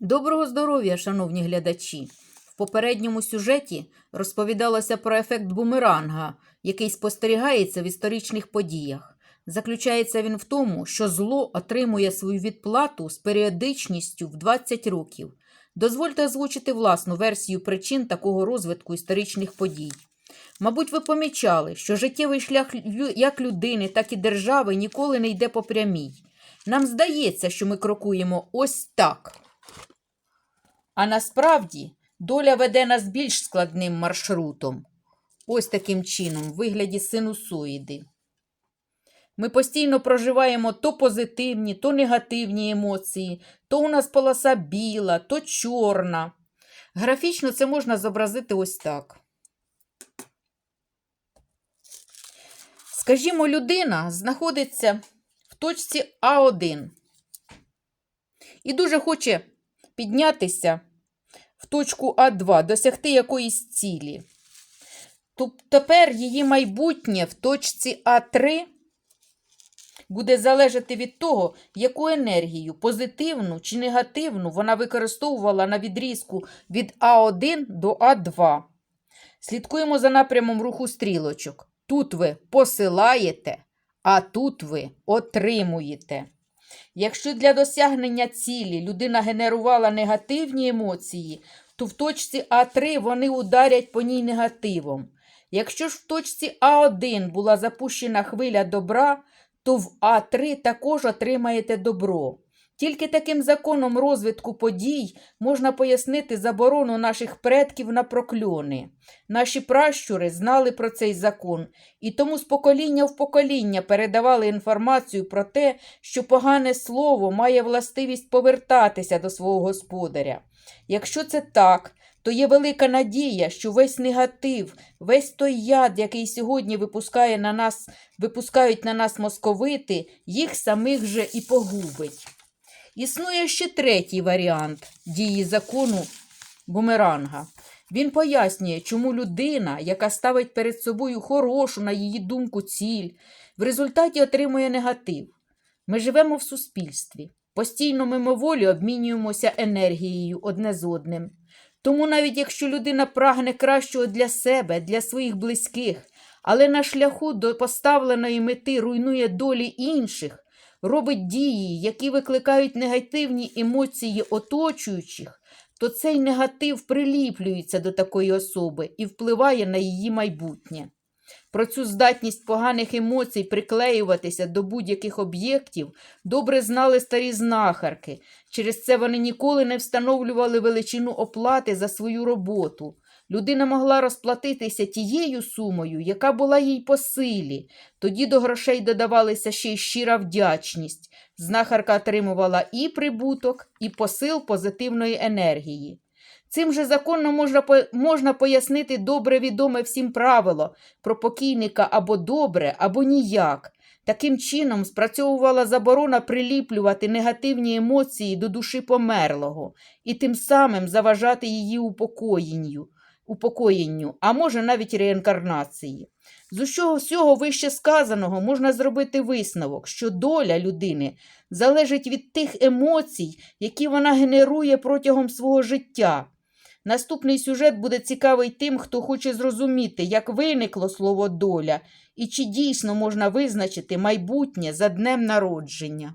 Доброго здоров'я, шановні глядачі! В попередньому сюжеті розповідалося про ефект бумеранга, який спостерігається в історичних подіях. Заключається він в тому, що зло отримує свою відплату з періодичністю в 20 років. Дозвольте озвучити власну версію причин такого розвитку історичних подій. Мабуть, ви помічали, що життєвий шлях як людини, так і держави ніколи не йде по прямій. Нам здається, що ми крокуємо ось так. А насправді доля веде нас більш складним маршрутом. Ось таким чином, в вигляді синусоїди. Ми постійно проживаємо то позитивні, то негативні емоції, то у нас полоса біла, то чорна. Графічно це можна зобразити ось так. Скажімо, людина знаходиться в точці А1 і дуже хоче піднятися точку А2, досягти якоїсь цілі. Тепер її майбутнє в точці А3 буде залежати від того, яку енергію, позитивну чи негативну, вона використовувала на відрізку від А1 до А2. Слідкуємо за напрямом руху стрілочок. Тут ви посилаєте, а тут ви отримуєте. Якщо для досягнення цілі людина генерувала негативні емоції, то в точці А3 вони ударять по ній негативом. Якщо ж в точці А1 була запущена хвиля добра, то в А3 також отримаєте добро. Тільки таким законом розвитку подій можна пояснити заборону наших предків на прокльони. Наші пращури знали про цей закон, і тому з покоління в покоління передавали інформацію про те, що погане слово має властивість повертатися до свого господаря. Якщо це так, то є велика надія, що весь негатив, весь той яд, який сьогодні випускає на нас, випускають на нас московити, їх самих же і погубить. Існує ще третій варіант дії закону бумеранга. Він пояснює, чому людина, яка ставить перед собою хорошу, на її думку, ціль, в результаті отримує негатив. Ми живемо в суспільстві, постійно мимоволі обмінюємося енергією одне з одним. Тому навіть якщо людина прагне кращого для себе, для своїх близьких, але на шляху до поставленої мети руйнує долі інших, робить дії, які викликають негативні емоції оточуючих, то цей негатив приліплюється до такої особи і впливає на її майбутнє. Про цю здатність поганих емоцій приклеюватися до будь-яких об'єктів добре знали старі знахарки. Через це вони ніколи не встановлювали величину оплати за свою роботу. Людина могла розплатитися тією сумою, яка була їй по силі. Тоді до грошей додавалася ще й щира вдячність. Знахарка отримувала і прибуток, і посил позитивної енергії. Цим же законом можна, можна пояснити добре відоме всім правило про покійника або добре, або ніяк. Таким чином спрацьовувала заборона приліплювати негативні емоції до душі померлого і тим самим заважати її упокоєнню, упокоєнню а може навіть реінкарнації. З усього всього вище сказаного можна зробити висновок, що доля людини залежить від тих емоцій, які вона генерує протягом свого життя. Наступний сюжет буде цікавий тим, хто хоче зрозуміти, як виникло слово доля і чи дійсно можна визначити майбутнє за днем народження.